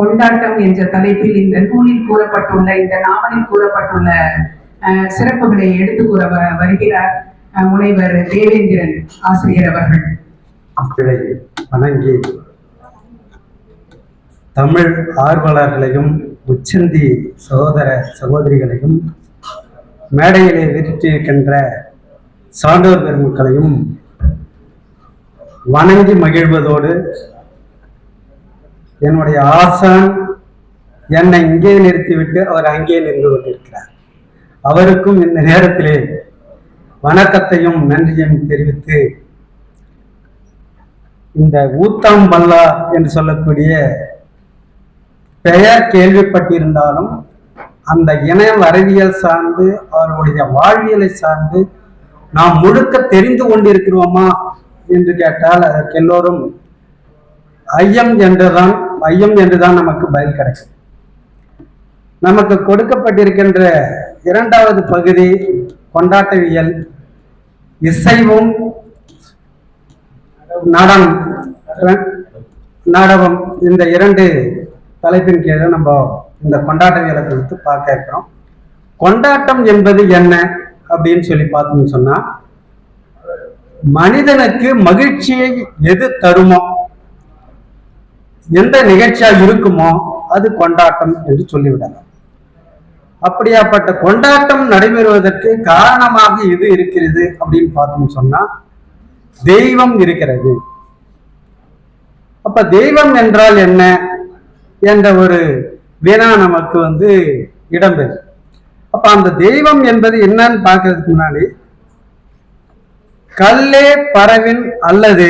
கொண்டாட்டம் என்ற தலைப்பில் இந்த நூலில் கூறப்பட்டுள்ள இந்த நாவலில் கூறப்பட்டுள்ள அஹ், சிறப்புகளை எடுத்து கூற வருகிறார் முனைவர் தேவேந்திரன் ஆசிரியர் அவர்கள். மக்களை வணங்கி தமிழ் ஆர்வலர்களையும் உச்சந்தி சகோதர சகோதரிகளையும் மேடையிலே விரித்திருக்கின்ற சான்றோர் பெருமக்களையும் வணங்கி மகிழ்வதோடு என்னுடைய ஆசான் என்னை இங்கே நிறுத்திவிட்டு அவர் அங்கே நின்று கொண்டிருக்கிறார். அவருக்கும் இந்த நேரத்திலே வணக்கத்தையும் நன்றியையும் தெரிவித்து இந்த ஊத்தாம்பல்லா என்று சொல்லக்கூடிய பெயர் கேள்விப்பட்டிருந்தாலும் அந்த இணைய அறிவியல் சார்ந்து அவர்களுடைய வாழ்வியலை சார்ந்து நாம் முழுக்க தெரிந்து கொண்டிருக்கிறோமா? என்று கேட்டால் அதற்கு எல்லோரும் ஐயம் என்றுதான் மையம் என்றுதான் நமக்கு பதில் கிடைக்கும் நமக்கு கொடுக்கப்பட்டிருக்கின்ற இரண்டாவது பகுதி கொண்டாட்டவியல் இசைவும் நாடகம் நாடகம் இந்த இரண்டு தலைப்பின் கீழே நம்ம இந்த கொண்டாட்டவியலை குறித்து பார்க்க இருக்கிறோம். கொண்டாட்டம் என்பது என்ன அப்படின்னு சொல்லி பார்த்தோம்னு சொன்னா மனிதனுக்கு மகிழ்ச்சியை எது தருமோ எந்த நிகழ்ச்சியா இருக்குமோ அது கொண்டாட்டம் என்று சொல்லிவிடலாம். அப்படியாப்பட்ட கொண்டாட்டம் நடைபெறுவதற்கு காரணமாக எது இருக்கிறது அப்படின்னு பார்த்தோம்னு சொன்னா தெய்வம் இருக்கிறது. அப்ப தெய்வம் என்றால் என்ன என்ற ஒரு வினா நமக்கு வந்து இடம்பெறும். அப்ப அந்த தெய்வம் என்பது என்னன்னு பார்க்கறதுக்கு முன்னாடி கல்லே பறவின் அல்லது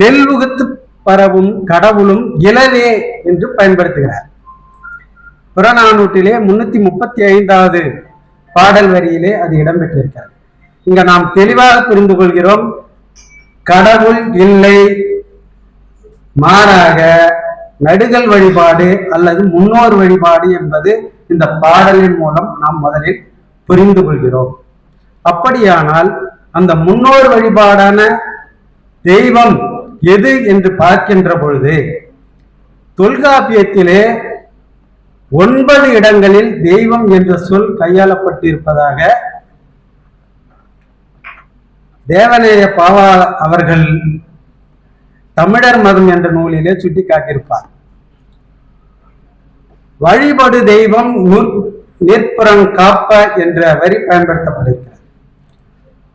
நெல் உகுத்து பரவும் கடவுளும் இளவே என்று பயன்படுத்துகிறார். புறநானூற்றிலே முன்னூத்தி முப்பத்தி ஐந்தாவது பாடல் வரியிலே அது இடம்பெற்றிருக்கிறது. இங்க நாம் தெளிவாக புரிந்து கொள்கிறோம் கடவுள் இல்லை மாறாக நடுகள் வழிபாடு அல்லது முன்னோர் வழிபாடு என்பது இந்த பாடலின் மூலம் நாம் முதலில் புரிந்து கொள்கிறோம். அப்படியானால் அந்த முன்னோர் வழிபாடான தெய்வம் எது என்று பார்க்கின்ற பொழுது தொல்காப்பியத்திலே ஒன்பது இடங்களில் தெய்வம் என்ற சொல் கையாளப்பட்டிருப்பதாக தேவநேய பாவா அவர்கள் தமிழர் மதம் என்ற நூலிலே சுட்டிக்காட்டியிருப்பார். வழிபடு தெய்வம் நூற்- காப்ப என்ற வரி பயன்படுத்தப்படுகிறது.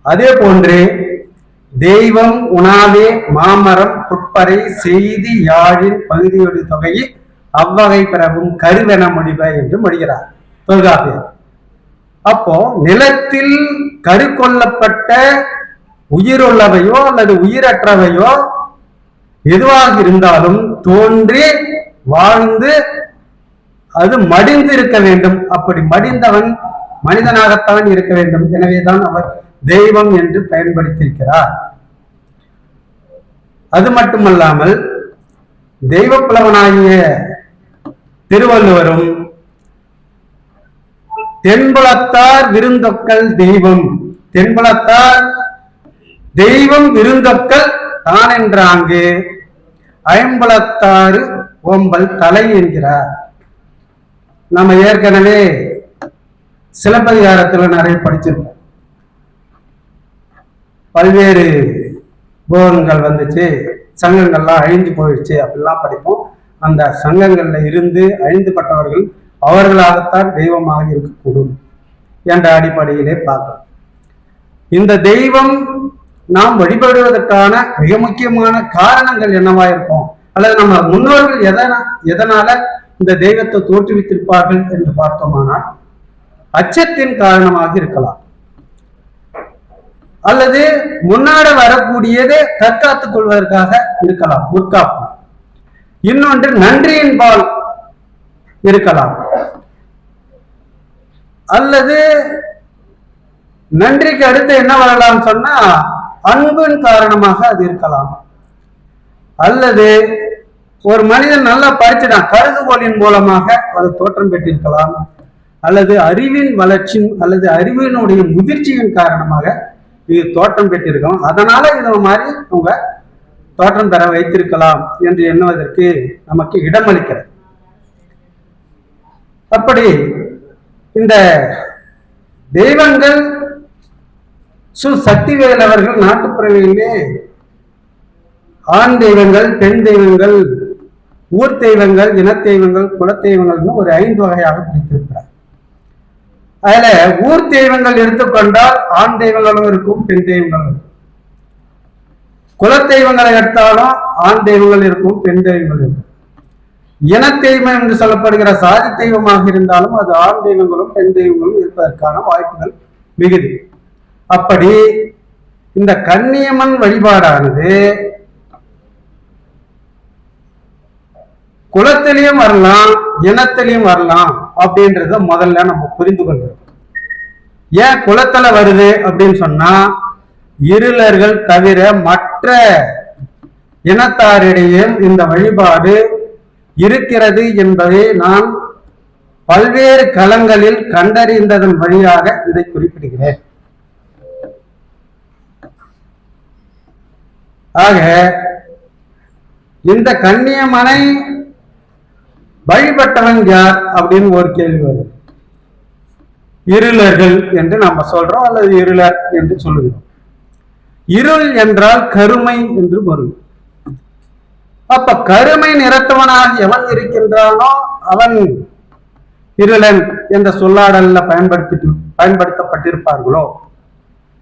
அதே போன்று தெய்வம் உணாவே மாமரம் புட்பறை செய்தி யாழின் பகுதியொடு தொகையில் அவ்வகை பிறவும் கருவென முடிவ என்று மொழிகிறார் தொல்காப்பியர் அப்போ நிலத்தில் கருக்கொள்ளப்பட்ட உயிருள்ளவையோ அல்லது உயிரற்றவையோ எதுவாக இருந்தாலும் தோன்றி வாழ்ந்து அது மடிந்து இருக்க வேண்டும். அப்படி மடிந்தவன் மனிதனாகத்தான் இருக்க வேண்டும். எனவேதான் அவர் தெய்வம் என்று பயன்படுத்தியிருக்கிறார். அது மட்டுமல்லாமல் தெய்வ புலவனாகிய திருவள்ளுவரும் தென்புலத்தார் விருந்தொக்கல் தெய்வம். தென்புலத்தார் தெய்வம் விருந்தொக்கல் தான் என்றாங்கு ஐம்புலத்தாறு ஓம்பல் தலை என்கிறார். நம்ம ஏற்கனவே சிலப்பதிகாரத்துல நிறைய படிச்சிருக்கோம் பல்வேறு போகங்கள் வந்துச்சு. சங்கங்கள்லாம் அழிந்து போயிடுச்சு. அப்படிலாம் படிப்போம். அந்த சங்கங்களில் இருந்து அழிந்துபட்டவர்கள் அவர்களாகத்தான் தெய்வமாக இருக்கக்கூடும் என்ற அடிப்படையிலே பார்க்கிறோம் இந்த தெய்வம் நாம் வழிபடுவதற்கான மிக முக்கியமான காரணங்கள் என்னவா இருக்கும்? அல்லது நம்ம முன்னோர்கள் எதனா எதனால இந்த தெய்வத்தை தோற்றுவித்திருப்பார்கள் என்று பார்த்தோமானால் அச்சத்தின் காரணமாக இருக்கலாம். அல்லது முன்னாட வரக்கூடியதை தற்காத்துக் கொள்வதற்காக இருக்கலாம். முற்காப்பு. இன்னொன்று நன்றியின்பால் இருக்கலாம். அல்லது நன்றிக்கு அடுத்து என்ன வரலாம் சொன்னா அன்பின் காரணமாக அது இருக்கலாம். அல்லது ஒரு மனிதன் நல்லா படிச்சுட்டான் கருதுகோளின் மூலமாக அது தோற்றம் பெற்றிருக்கலாம். அல்லது அறிவின் வளர்ச்சி அல்லது அறிவினுடைய முதிர்ச்சியின் காரணமாக இது தோற்றம் பெற்றிருக்கலாம் அதனால இது மாதிரி அவங்க தோற்றம் பெற வைத்திருக்கலாம் என்று எண்ணுவதற்கு நமக்கு இடமளிக்கிறது அப்படி இந்த தெய்வங்கள் சு சக்திவேல் அவர்கள் நாட்டுப்புறவிலே ஆண் தெய்வங்கள் பெண் தெய்வங்கள் ஊர் தெய்வங்கள் இன தெய்வங்கள் குல தெய்வங்கள்னு ஒரு ஐந்து வகையாக பிரித்திருக்கிறார். அதுல ஊர் தெய்வங்கள் எடுத்துக்கொண்டால் ஆண் தெய்வங்களும் இருக்கும் பெண் தெய்வங்களும் குல தெய்வங்களை எடுத்தாலும் ஆண் தெய்வங்கள் இருக்கும் பெண் தெய்வங்கள் இருக்கும். இன தெய்வம் என்று சொல்லப்படுகிற சாதி தெய்வமாக இருந்தாலும் அது ஆண் தெய்வங்களும் பெண் தெய்வங்களும் இருப்பதற்கான வாய்ப்புகள் மிகுதி. அப்படி இந்த கன்னியம்மன் வழிபாடானது குலத்திலையும் வரலாம் இனத்திலையும் வரலாம் அப்படின்றத முதல்ல நம்ம புரிந்து கொள்கிறோம். ஏன் குலத்துல வருது அப்படின்னு சொன்னா இருளர்கள் தவிர மற்ற இனத்தாரிடையும் இந்த வழிபாடு இருக்கிறது என்பதை நான் பல்வேறு களங்களில் கண்டறிந்ததன் வழியாக இதை குறிப்பிடுகிறேன். ஆக இந்த கண்ணியமனை வழிபட்டவன் யார் அப்படின்னு ஒரு கேள்வி வரும். இருளர்கள் என்று நாம சொல்றோம் அல்லது இருளர் என்று சொல்லுகிறோம். இருள் என்றால் கருமை என்று பொருள். அப்ப கருமை நிறத்தவனாக எவன் இருக்கின்றானோ அவன் இருளன் என்ற சொல்லாடல்ல பயன்படுத்திட்டு பயன்படுத்தப்பட்டிருப்பார்களோ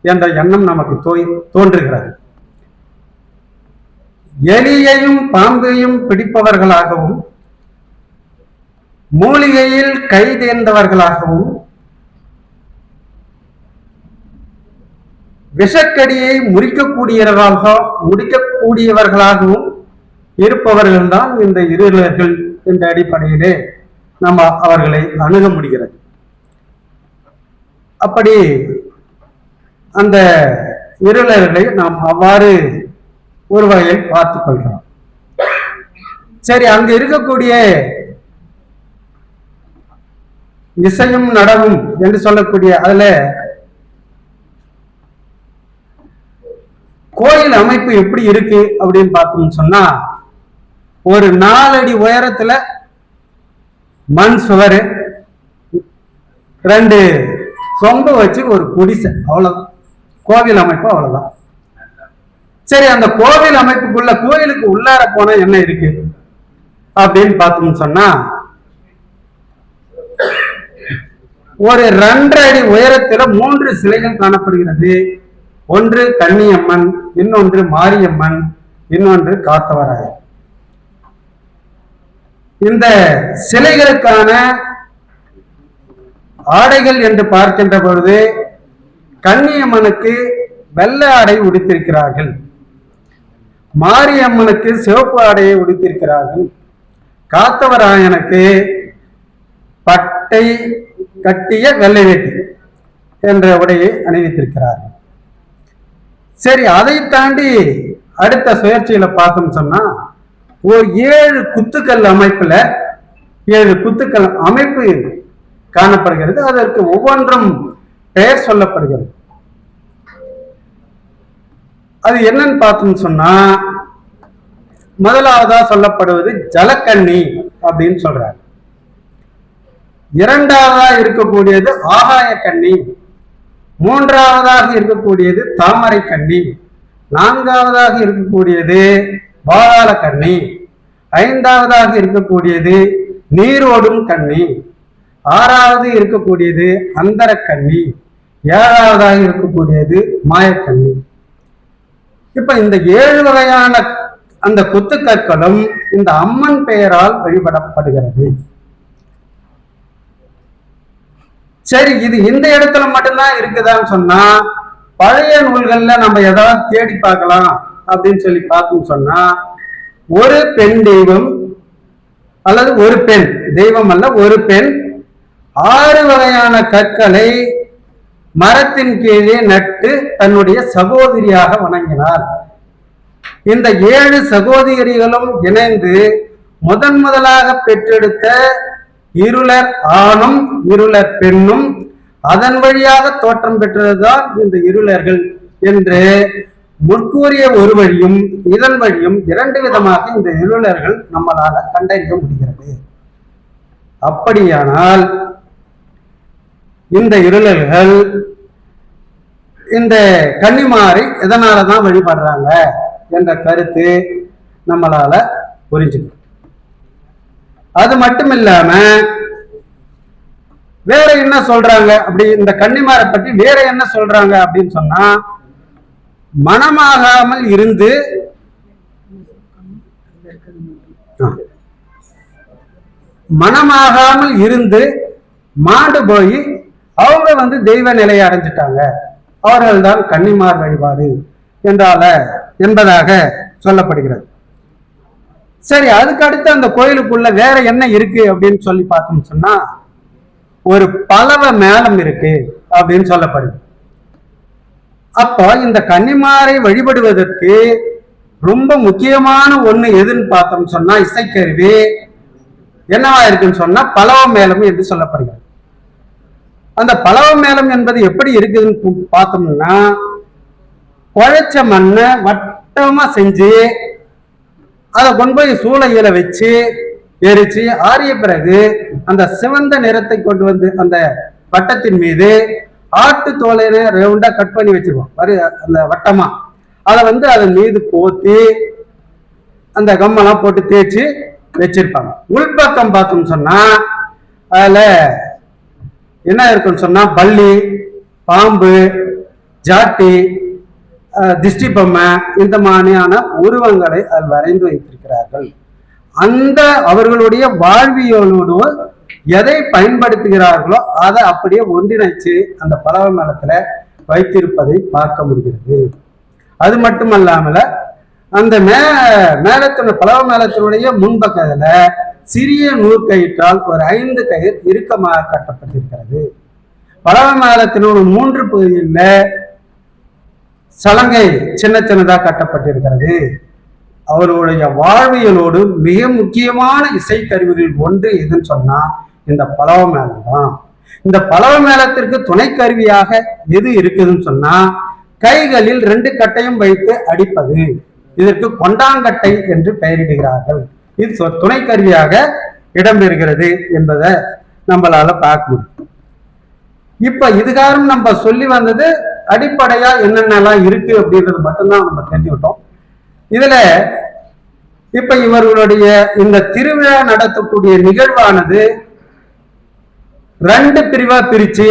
என்ற எண்ணம் நமக்கு தோய்- தோன்றுகிறது. எலியையும் பாம்பையும் பிடிப்பவர்களாகவும் மூலிகையில் கை தேர்ந்தவர்களாகவும் விஷக்கடியை முறிக்கக்கூடியவர்களாக முடிக்கக்கூடியவர்களாகவும் இருப்பவர்கள்தான் இந்த இருளர்கள் என்ற அடிப்படையிலே நம்ம அவர்களை அணுக முடிகிறது. அப்படி அந்த இருளர்களை நாம் அவ்வாறு ஒரு வகையில் பார்த்துக் கொள்கிறோம். சரி அங்க இருக்கக்கூடிய இசையும் நடவும் என்று சொல்லக்கூடிய அதுல கோயில் அமைப்பு எப்படி இருக்கு அப்படின்னு பார்த்தோம்னு சொன்னா ஒரு நாலடி உயரத்துல மண் சுவர் ரெண்டு சொம்பு வச்சு ஒரு குடிசை அவ்வளவுதான். கோவில் அமைப்பு அவ்வளவுதான். சரி அந்த கோவில் அமைப்புக்குள்ள கோயிலுக்கு உள்ளார போனா என்ன இருக்கு? அப்படின்னு பார்த்தோம்னு சொன்னா ஒரு ரெண்டரை அடி உயரத்துல மூன்று சிலைகள் காணப்படுகிறது. ஒன்று கன்னியம்மன் இன்னொன்று மாரியம்மன் இன்னொன்று காத்தவராயர். இந்த சிலைகளுக்கான ஆடைகள் என்று பார்க்கின்ற பொழுது கன்னியம்மனுக்கு வெள்ளை ஆடை உடுத்திருக்கிறார்கள். மாரியம்மனுக்கு சிவப்பு ஆடையை உடுத்திருக்கிறார்கள். காத்தவராயனுக்கு பட்டை கட்டிய வெள்ளை வேட்டி என்ற உடையை அணிவித்திருக்கிறார். சரி அதை தாண்டி அடுத்த சுயற்சியில பார்த்தோம் சொன்னா ஒரு ஏழு குத்துக்கள் அமைப்புல ஏழு குத்துக்கள் அமைப்பு காணப்படுகிறது. அதற்கு ஒவ்வொன்றும் பெயர் சொல்லப்படுகிறது. அது என்னன்னு பார்த்தோம்னு சொன்னா முதலாவதா சொல்லப்படுவது ஜலக்கண்ணி அப்படின்னு சொல்றாரு. இரண்டாவதா இருக்கக்கூடியது ஆகாய கண்ணி மூன்றாவதாக இருக்கக்கூடியது தாமரை கண்ணி நான்காவதாக இருக்கக்கூடியது பாதாள கண்ணி ஐந்தாவதாக இருக்கக்கூடியது நீரோடும் கண்ணி ஆறாவது இருக்கக்கூடியது அந்தர கண்ணி ஏழாவதாக இருக்கக்கூடியது மாயக்கண்ணி இப்ப இந்த ஏழு வகையான அந்த குத்துக்கற்களும் இந்த அம்மன் பெயரால் வழிபடப்படுகிறது. சரி இது இந்த இடத்துல மட்டும்தான் இருக்குதான்னு சொன்னா பழைய நூல்கள்ல நம்ம ஏதாவது தேடி பார்க்கலாம் அப்படின்னு சொல்லி பார்த்தோம்னு சொன்னா ஒரு பெண் தெய்வம் அல்லது ஒரு பெண் தெய்வம் அல்ல ஒரு பெண் ஆறு வகையான கற்களை மரத்தின் கீழே நட்டு தன்னுடைய சகோதரியாக வணங்கினார். இந்த ஏழு சகோதரிகளும் இணைந்து முதன் முதலாக பெற்றெடுத்த இருளர் ஆணும் இருளர் பெண்ணும் அதன் வழியாக தோற்றம் பெற்றதுதான் இந்த இருளர்கள் என்று முற்கூறிய ஒரு வழியும் இதன் வழியும் இரண்டு விதமாக இந்த இருளர்கள் நம்மளால கண்டறிய முடிகிறது. அப்படியானால் இந்த இருளர்கள் இந்த கன்னிமாரை எதனால தான் வழிபடுறாங்க என்ற கருத்து நம்மளால புரிஞ்சுக்கணும் அது மட்டும் இல்லாம வேற என்ன சொல்றாங்க? அப்படி இந்த கன்னிமாரை பற்றி வேற என்ன சொல்றாங்க அப்படின்னு சொன்னா மனமாகாமல் இருந்து மனமாகாமல் இருந்து மாண்டு போய் அவங்க வந்து தெய்வ நிலையை அடைஞ்சிட்டாங்க. அவர்கள் தான் கன்னிமார் வழிபாடு என்றால என்பதாக சொல்லப்படுகிறது. சரி அதுக்கு அடுத்து அந்த கோயிலுக்குள்ள வேற என்ன இருக்கு அப்படின்னு சொல்லி பார்த்தோம்னு சொன்னா ஒரு பலவ மேளம் இருக்கு அப்படின்னு சொல்லப்படுது. அப்போ இந்த கன்னிமாரை வழிபடுவதற்கு ரொம்ப முக்கியமான ஒண்ணு எதுன்னு பார்த்தோம் சொன்னா இசைக்கருவி. என்னவா இருக்குன்னு சொன்னா பலவ மேளம் என்று சொல்லப்படுகிறது. அந்த பலவ மேளம் என்பது எப்படி இருக்குதுன்னு பார்த்தோம்னா குழைச்ச மண்ணை வட்டமா செஞ்சு அதை கொண்டு போய் சூளையில வச்சு எரிச்சு ஆறிய பிறகு அந்த சிவந்த நிறத்தை கொண்டு வந்து அந்த வட்டத்தின் மீது ஆட்டு தோலையில ரவுண்டா கட் பண்ணி வச்சிருவோம். அந்த வட்டமா. அதை வந்து அதன் மீது போத்தி அந்த கம்மெல்லாம் போட்டு தேய்ச்சி வச்சிருப்பாங்க. உள்பக்கம் பார்த்தோம்னு சொன்னா அதுல என்ன இருக்குன்னு சொன்னா பள்ளி பாம்பு ஜாட்டி திஷ்டி பொம்மை இந்த மாதிரியான உருவங்களை அதில் வரைந்து வைத்திருக்கிறார்கள். அந்த அவர்களுடைய வாழ்வியலோடு எதை பயன்படுத்துகிறார்களோ அதை அப்படியே ஒன்றிணைச்சு அந்த பலவ மேளத்துல வைத்திருப்பதை பார்க்க முடிகிறது. அது மட்டுமல்லாமல் அந்த மே மேலத்தின பலவ மேலத்தினுடைய முன்பக்கத்துல சிறிய நூற்கயிற்றால் ஒரு ஐந்து கயிறு இறுக்கமாக கட்டப்பட்டிருக்கிறது. பலவ மேலத்தினோட மூன்று பகுதியில் சலங்கை சின்ன சின்னதாக கட்டப்பட்டிருக்கிறது. அவருடைய வாழ்வியலோடு மிக முக்கியமான இசைக்கருவிகளில் ஒன்று எதுன்னு சொன்னா இந்த பலவ மேளம் தான் இந்த பலவ மேளத்திற்கு துணை கருவியாக எது இருக்குதுன்னு சொன்னா கைகளில் ரெண்டு கட்டையும் வைத்து அடிப்பது. இதற்கு கொண்டாங்கட்டை என்று பெயரிடுகிறார்கள். இது துணைக்கருவியாக துணை கருவியாக இடம்பெறுகிறது என்பதை நம்மளால பார்க்க முடியும். இப்ப இதுகாரம் நம்ம சொல்லி வந்தது அடிப்படையா என்னென்னலாம் இருக்கு அப்படின்றது மட்டும்தான் நம்ம தெரிஞ்சுக்கிட்டோம். இதுல இப்ப இவர்களுடைய இந்த திருவிழா நடத்தக்கூடிய நிகழ்வானது ரெண்டு பிரிவா பிரிச்சு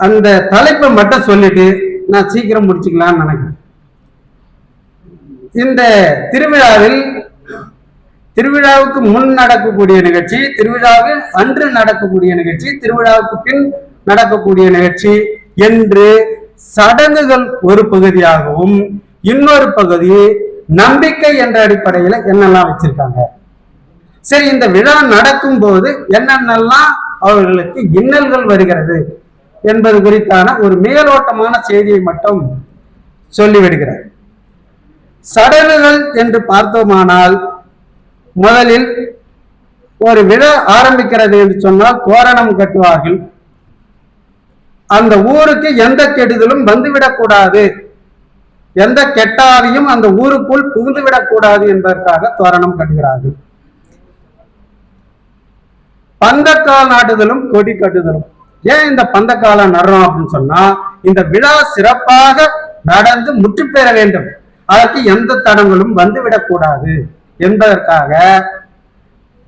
அந்த தலைப்பை மட்டும் சொல்லிட்டு நான் சீக்கிரம் முடிச்சுக்கலாம்னு நினைக்கிறேன். இந்த திருவிழாவில் திருவிழாவுக்கு முன் நடக்கக்கூடிய நிகழ்ச்சி திருவிழாவில் அன்று நடக்கக்கூடிய நிகழ்ச்சி திருவிழாவுக்கு பின் நடக்கக்கூடிய நிகழ்ச்சி என்று சடங்குகள் ஒரு பகுதியாகவும் இன்னொரு பகுதி நம்பிக்கை என்ற அடிப்படையில என்னெல்லாம் வச்சிருக்காங்க. சரி இந்த விழா நடக்கும் போது என்னென்னலாம் அவர்களுக்கு இன்னல்கள் வருகிறது என்பது குறித்தான ஒரு மேலோட்டமான செய்தியை மட்டும் சொல்லிவிடுகிறார் சடங்குகள் என்று பார்த்தோமானால் முதலில் ஒரு விழா ஆரம்பிக்கிறது என்று சொன்னால் தோரணம் கட்டுவார்கள். அந்த ஊருக்கு எந்த கெடுதலும் வந்துவிடக்கூடாது. எந்த கெட்டாரியும் அந்த ஊருக்குள் புகுந்துவிடக் கூடாது என்பதற்காக தோரணம் கட்டுகிறார்கள். பந்தக்கால் நாட்டுதலும் கொடி கட்டுதலும். ஏன் இந்த பந்தக்காலம் நடுறோம் அப்படின்னு சொன்னா இந்த விழா சிறப்பாக நடந்து முற்று பெற வேண்டும். அதற்கு எந்த தடங்களும் வந்துவிடக்கூடாது என்பதற்காக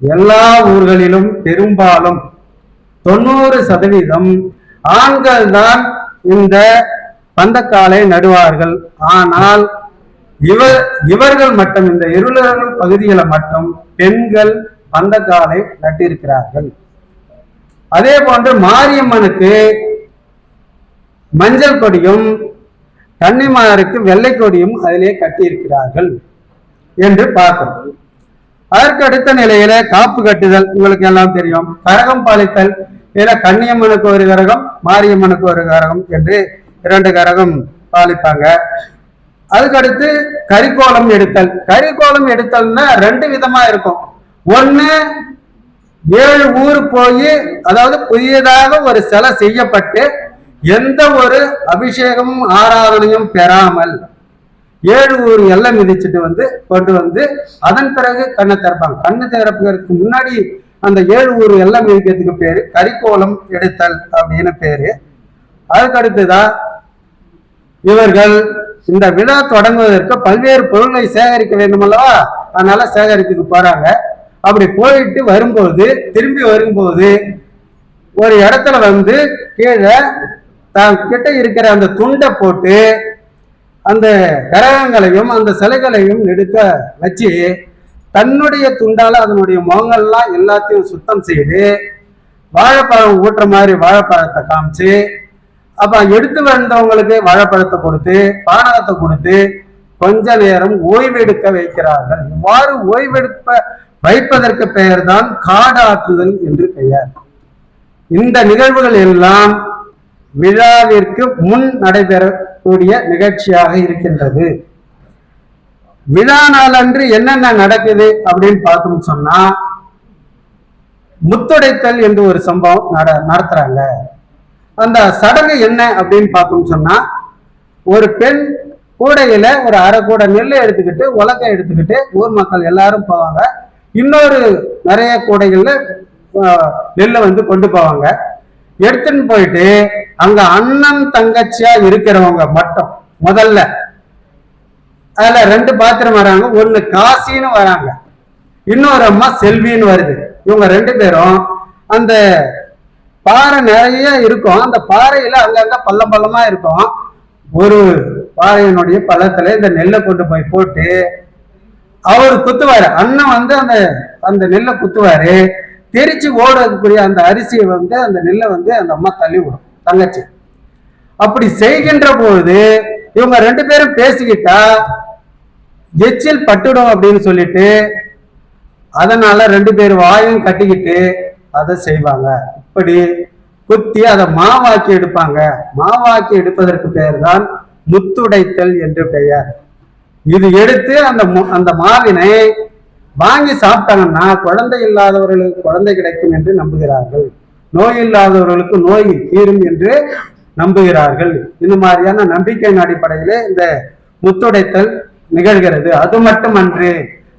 எல்லா ஊர்களிலும் பெரும்பாலும் தொண்ணூறு சதவீதம் ஆண்கள் தான் இந்த பந்தக்காலை நடுவார்கள். ஆனால் இவர் இவர்கள் மட்டும் இந்த இருளர்கள் பகுதிகளை மட்டும் பெண்கள் பந்தக்காலை நட்டிருக்கிறார்கள். அதே போன்று மாரியம்மனுக்கு மஞ்சள் கொடியும் கன்னிமாருக்கு வெள்ளை கொடியும் அதிலே கட்டியிருக்கிறார்கள் என்று பார்க்கிறோம். அதற்கு அடுத்த நிலையில காப்பு கட்டுதல் உங்களுக்கு எல்லாம் தெரியும். கரகம் பாலித்தல் இதுல கன்னியம்மனுக்கு ஒரு கரகம் மாரியம்மனுக்கு ஒரு கரகம் என்று இரண்டு கரகம் பாலிப்பாங்க. அதுக்கடுத்து கரிக்கோலம் எடுத்தல். கரிக்கோலம் எடுத்தல்னா ரெண்டு விதமா இருக்கும். ஒண்ணு ஏழு ஊர் போய் அதாவது புதியதாக ஒரு சிலை செய்யப்பட்டு எந்த ஒரு அபிஷேகமும் ஆராதனையும் பெறாமல் ஏழு ஊர் எல்லாம் மிதிச்சுட்டு வந்து கொண்டு வந்து அதன் பிறகு கண்ணை திறப்பாங்க. கண்ணு திறப்புறதுக்கு முன்னாடி அந்த ஏழு ஊர் எல்லாம் இருக்கிறதுக்கு பேரு கரிக்கோலம் எடுத்தல் அப்படின்னு பேரு. அதுக்கடுத்துதான் இவர்கள் இந்த விழா தொடங்குவதற்கு பல்வேறு பொருட்களை சேகரிக்க வேண்டும் அல்லவா அதனால சேகரித்துக்கு போறாங்க. அப்படி போயிட்டு வரும்போது திரும்பி வரும்போது ஒரு இடத்துல வந்து கீழே தான் கிட்ட இருக்கிற அந்த துண்டை போட்டு அந்த கிரகங்களையும் அந்த சிலைகளையும் எடுக்க வச்சு தன்னுடைய துண்டால அதனுடைய முகங்கள்லாம் எல்லாத்தையும் சுத்தம் செய்து வாழைப்பழம் ஊட்டுற மாதிரி வாழைப்பழத்தை காமிச்சு அப்ப எடுத்து வந்தவங்களுக்கு வாழைப்பழத்தை கொடுத்து பானகத்தை கொடுத்து கொஞ்ச நேரம் ஓய்வெடுக்க வைக்கிறார்கள். இவ்வாறு ஓய்வெடுப்ப வைப்பதற்கு பெயர்தான் காடாற்றுதல் என்று பெயர். இந்த நிகழ்வுகள் எல்லாம் விழாவிற்கு முன் நடைபெறக்கூடிய நிகழ்ச்சியாக இருக்கின்றது. விழா நாளன்று என்னென்ன நடக்குது அப்படின்னு பார்த்தோம்னு சொன்னா முத்துடைத்தல் என்று ஒரு சம்பவம் நட நடத்துறாங்க. அந்த சடங்கு என்ன அப்படின்னு பார்த்தோம்னு சொன்னா ஒரு பெண் கூடையில ஒரு அரை கூடை நெல்லை எடுத்துக்கிட்டு உலக்கை எடுத்துக்கிட்டு ஊர் மக்கள் எல்லாரும் போவாங்க. இன்னொரு நிறைய கூடைகள்ல நெல்லை வந்து கொண்டு போவாங்க. எடுத்துன்னு போயிட்டு அங்க அண்ணன் தங்கச்சியா இருக்கிறவங்க மட்டும் முதல்ல அதுல ரெண்டு பாத்திரம் வராங்க. ஒண்ணு காசின்னு வராங்க. இன்னொரு அம்மா செல்வின்னு வருது. இவங்க ரெண்டு பேரும் அந்த பாறை நிறைய இருக்கும். அந்த பாறையில அங்கங்க பள்ளம் பள்ளமா இருக்கும். ஒரு பாறையினுடைய பள்ளத்துல இந்த நெல்லை கொண்டு போய் போட்டு அவர் குத்துவாரு. அண்ணன் வந்து அந்த அந்த நெல்லை குத்துவாரு. தெரிச்சு ஓடக்கூடிய அந்த அரிசியை வந்து அந்த நெல்லை வந்து அந்த அம்மா தள்ளி விடும். தங்கச்சி. அப்படி செய்கின்ற பொழுது இவங்க ரெண்டு பேரும் பேசிக்கிட்டா எச்சில் பட்டுடும் அப்படின்னு சொல்லிட்டு அதனால ரெண்டு பேர் வாயும் கட்டிக்கிட்டு அதை செய்வாங்க. இப்படி குத்தி அதை மாவாக்கி எடுப்பாங்க. மாவாக்கி எடுப்பதற்கு பெயர் தான் முத்துடைத்தல் என்று பெயர். இது எடுத்து அந்த மு- அந்த மாவினை வாங்கி சாப்பிட்டாங்கன்னா குழந்தை இல்லாதவர்களுக்கு குழந்தை கிடைக்கும் என்று நம்புகிறார்கள். நோய் இல்லாதவர்களுக்கு நோய் தீரும் என்று நம்புகிறார்கள். இந்த மாதிரியான நம்பிக்கையின் அடிப்படையிலே இந்த முத்துடைத்தல் நிகழ்கிறது. அது மட்டுமன்று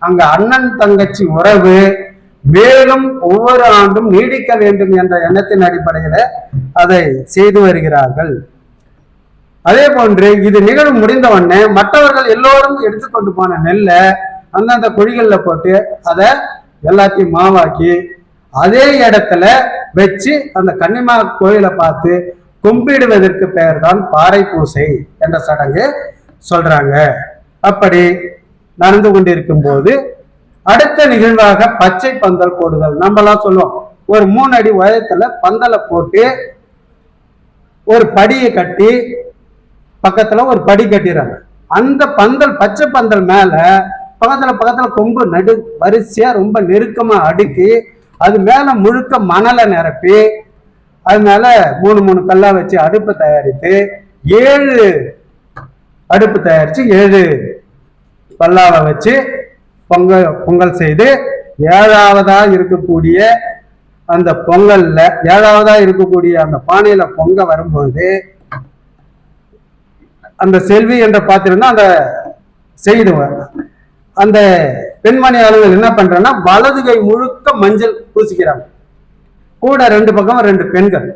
அங்கு அண்ணன் தங்கச்சி உறவு மேலும் ஒவ்வொரு ஆண்டும் நீடிக்க வேண்டும் என்ற எண்ணத்தின் அடிப்படையில் அதை செய்து வருகிறார்கள். அதே போன்று இது நிகழ்வு முடிந்த உடனே மற்றவர்கள் எல்லோரும் எடுத்துக்கொண்டு போன நெல்லை அந்தந்த குழிகளில் போட்டு அதை எல்லாத்தையும் மாவாக்கி அதே இடத்துல வச்சு அந்த கன்னிமா கோயிலை பார்த்து கும்பிடுவதற்கு பெயர் தான் பாறை பூசை என்ற சடங்கு சொல்றாங்க. அப்படி நடந்து கொண்டிருக்கும் போது அடுத்த நிகழ்வாக பச்சை பந்தல் போடுதல் நம்மலாம் சொல்லுவோம். ஒரு மூணு அடி உயரத்துல பந்தலை போட்டு ஒரு படியை கட்டி பக்கத்துல ஒரு படி கட்டிடுறாங்க. அந்த பந்தல் பச்சை பந்தல் மேல பக்கத்துல பக்கத்துல கொம்பு நடு வரிசையா ரொம்ப நெருக்கமா அடுக்கி அது மேல முழுக்க மணலை நிரப்பி அது மேல மூணு மூணு கல்லா வச்சு அடுப்பு தயாரித்து ஏழு அடுப்பு தயாரித்து ஏழு பல்லாவை வச்சு பொங்கல் பொங்கல் செய்து ஏழாவதாக இருக்கக்கூடிய அந்த பொங்கல்ல ஏழாவதாக இருக்கக்கூடிய அந்த பானையில் பொங்க வரும்போது அந்த செல்வி என்ற பாத்திரம் தான் அந்த செய்துவாங்க அந்த பெண்மணி ஆளுங்கள் என்ன பண்றாங்கன்னா வலது கை முழுக்க மஞ்சள் பூசிக்கிறாங்க. கூட ரெண்டு பக்கம் ரெண்டு பெண்கள்.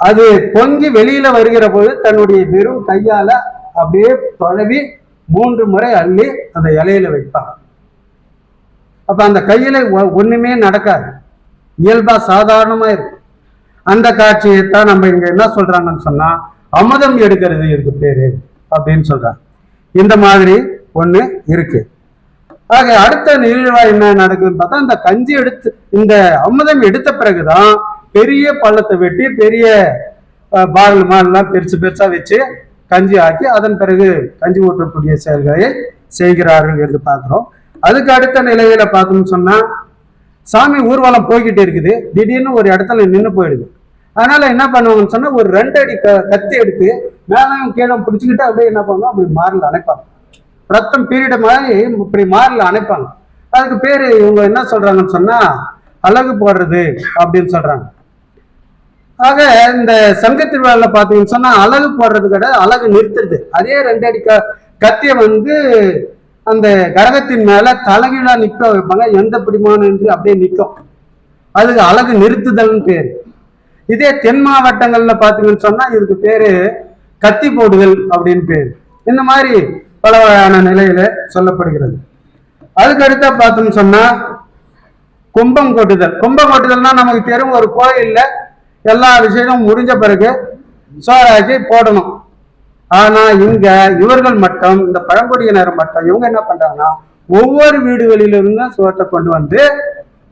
அது பொங்கி வெளியில வருகிற போது தன்னுடைய வெறும் கையால அப்படியே தொழவி மூன்று முறை அள்ளி அந்த இலையில வைப்பாங்க. அப்ப அந்த கையில ஒ- ஒண்ணுமே நடக்காது. இயல்பா சாதாரணமா இருக்கும். அந்த காட்சியை தான் நம்ம இங்க என்ன சொல்றாங்கன்னு சொன்னா அமுதம் எடுக்கிறது இதுக்கு பேரு அப்படின்னு சொல்றாங்க. இந்த மாதிரி ஒண்ணு இருக்கு. ஆக அடுத்த நிகழ்வா என்ன நடக்குதுன்னு பார்த்தா இந்த கஞ்சி எடுத்து இந்த அமுதம் எடுத்த பிறகுதான் பெரிய பள்ளத்தை வெட்டி பெரிய அஹ், பால் மால்லாம் பெருசு பெருசா வச்சு கஞ்சி ஆக்கி அதன் பிறகு கஞ்சி ஊற்றக்கூடிய செயல்களை செய்கிறார்கள் என்று பார்க்குறோம். அதுக்கு அடுத்த நிலையில பார்த்தோம்னு சொன்னா சாமி ஊர்வலம் போய்கிட்டு இருக்குது. திடீர்னு ஒரு இடத்துல நின்று போயிடுது. அதனால என்ன பண்ணுவாங்கன்னு சொன்னா ஒரு ரெண்டு அடி க கத்தி எடுத்து மேலும் கீழே பிடிச்சிக்கிட்டு அப்படியே என்ன பண்ணுவோம் அப்படி மாறல அணைப்பாங்க. ரத்தம் பீரிட மாதிரி இப்படி மாறல அணைப்பாங்க. அதுக்கு பேர் இவங்க என்ன சொல்றாங்கன்னு சொன்னா அழகு போடுறது அப்படின்னு சொல்றாங்க. ஆக இந்த சங்க திருவிழாவில் பார்த்தீங்கன்னு சொன்னால் அழகு போடுறது கிடையாது அழகு நிறுத்துறது அதே ரெண்டு அடி க கத்தியை வந்து அந்த கரகத்தின் மேலே தலைகீழாக நிற்க வைப்பாங்க. எந்த பிடிமானம் என்று அப்படியே நிற்கும் அதுக்கு அழகு நிறுத்துதல்னு பேர். இதே தென் மாவட்டங்களில் பார்த்தீங்கன்னு சொன்னால் இதுக்கு பேர் கத்தி போடுதல் அப்படின்னு பேர். இந்த மாதிரி பல வகையான நிலையில சொல்லப்படுகிறது. அதுக்கு அடுத்த பார்த்தோம்னு சொன்னால் கும்பம் கொட்டுதல். கும்பம் கொட்டுதல்னா நமக்கு தெரியும் ஒரு கோயிலில் எல்லா விஷயமும் முடிஞ்ச பிறகு சோறாக்கி போடணும். ஆனா இங்க இவர்கள் மட்டும் இந்த பழங்குடியினர் மட்டும் இவங்க என்ன பண்றாங்கன்னா ஒவ்வொரு வீடுகளிலிருந்தும் சுவத்தை கொண்டு வந்து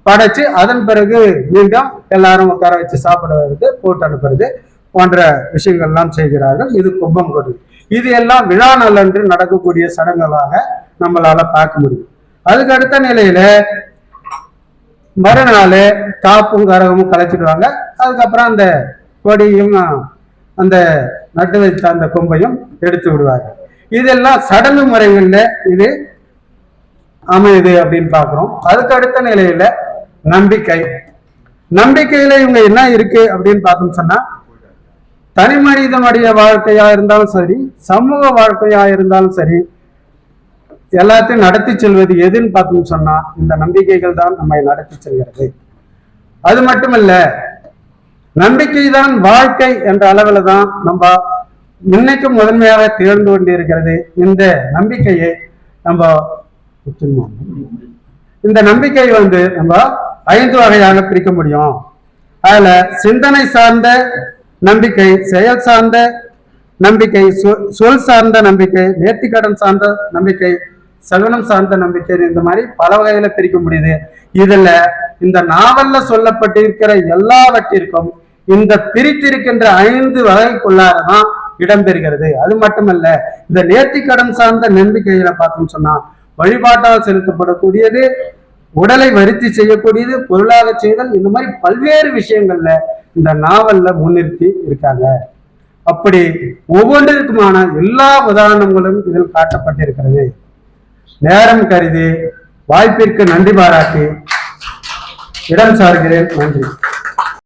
படைச்சு அதன் பிறகு மீண்டும் எல்லாரும் உட்கார வச்சு சாப்பிடுறது போட்டு அனுப்புறது போன்ற விஷயங்கள்லாம் செய்கிறார்கள். இது கும்பம் கொடு. இது எல்லாம் விழா நலன்று நடக்கக்கூடிய சடங்குகளாக நம்மளால பார்க்க முடியும். அதுக்கு அடுத்த நிலையில மறுநாள் காப்பும் கரகமும் கலைச்சிடுவாங்க. அதுக்கப்புறம் அந்த கொடியும் அந்த நட்டு வைத்த அந்த கொம்பையும் எடுத்து விடுவாங்க. இதெல்லாம் சடங்கு முறைகளில் இது அமையுது அப்படின்னு பார்க்குறோம். அதுக்கு அடுத்த நிலையில நம்பிக்கை. நம்பிக்கையில இவங்க என்ன இருக்கு அப்படின்னு பார்த்தோம் சொன்னா தனி மனிதனுடைய வாழ்க்கையா இருந்தாலும் சரி சமூக வாழ்க்கையா இருந்தாலும் சரி எல்லாத்தையும் நடத்தி செல்வது எதுன்னு பார்த்தோம்னு சொன்னா இந்த நம்பிக்கைகள் தான் நம்மை நடத்தி செல்கிறது. அது மட்டுமல்ல நம்பிக்கை தான் வாழ்க்கை என்ற அளவில் தான் நம்ம இன்னைக்கும் முதன்மையாக திகழ்ந்து கொண்டிருக்கிறது. இந்த நம்பிக்கையை நம்ம இந்த நம்பிக்கை வந்து நம்ம ஐந்து வகையாக பிரிக்க முடியும். அதுல சிந்தனை சார்ந்த நம்பிக்கை செயல் சார்ந்த நம்பிக்கை சொ- சொல் சார்ந்த நம்பிக்கை நேர்த்திக்கடன் சார்ந்த நம்பிக்கை சகுனம் சார்ந்த நம்பிக்கை இந்த மாதிரி பல வகையில பிரிக்க முடியுது. இதுல இந்த நாவல்ல சொல்லப்பட்டிருக்கிற எல்லாவற்றிற்கும் இந்த பிரித்திருக்கின்ற ஐந்து வகைக்குள்ளாரதான் இடம்பெறுகிறது அது மட்டுமல்ல இந்த நேர்த்திக்கடன் சார்ந்த நம்பிக்கைகளை பார்த்தோம்னு சொன்னா வழிபாட்டால் செலுத்தப்படக்கூடியது உடலை வருத்தி செய்யக்கூடியது பொருளாக செய்தல் இந்த மாதிரி பல்வேறு விஷயங்கள்ல இந்த நாவல்ல முன்னிறுத்தி இருக்காங்க. அப்படி ஒவ்வொன்றிற்குமான எல்லா உதாரணங்களும் இதில் காட்டப்பட்டிருக்கிறது. நேரம் கருதி வாய்ப்பிற்கு நன்றி பாராட்டி இடம் சார்கிறேன். நன்றி.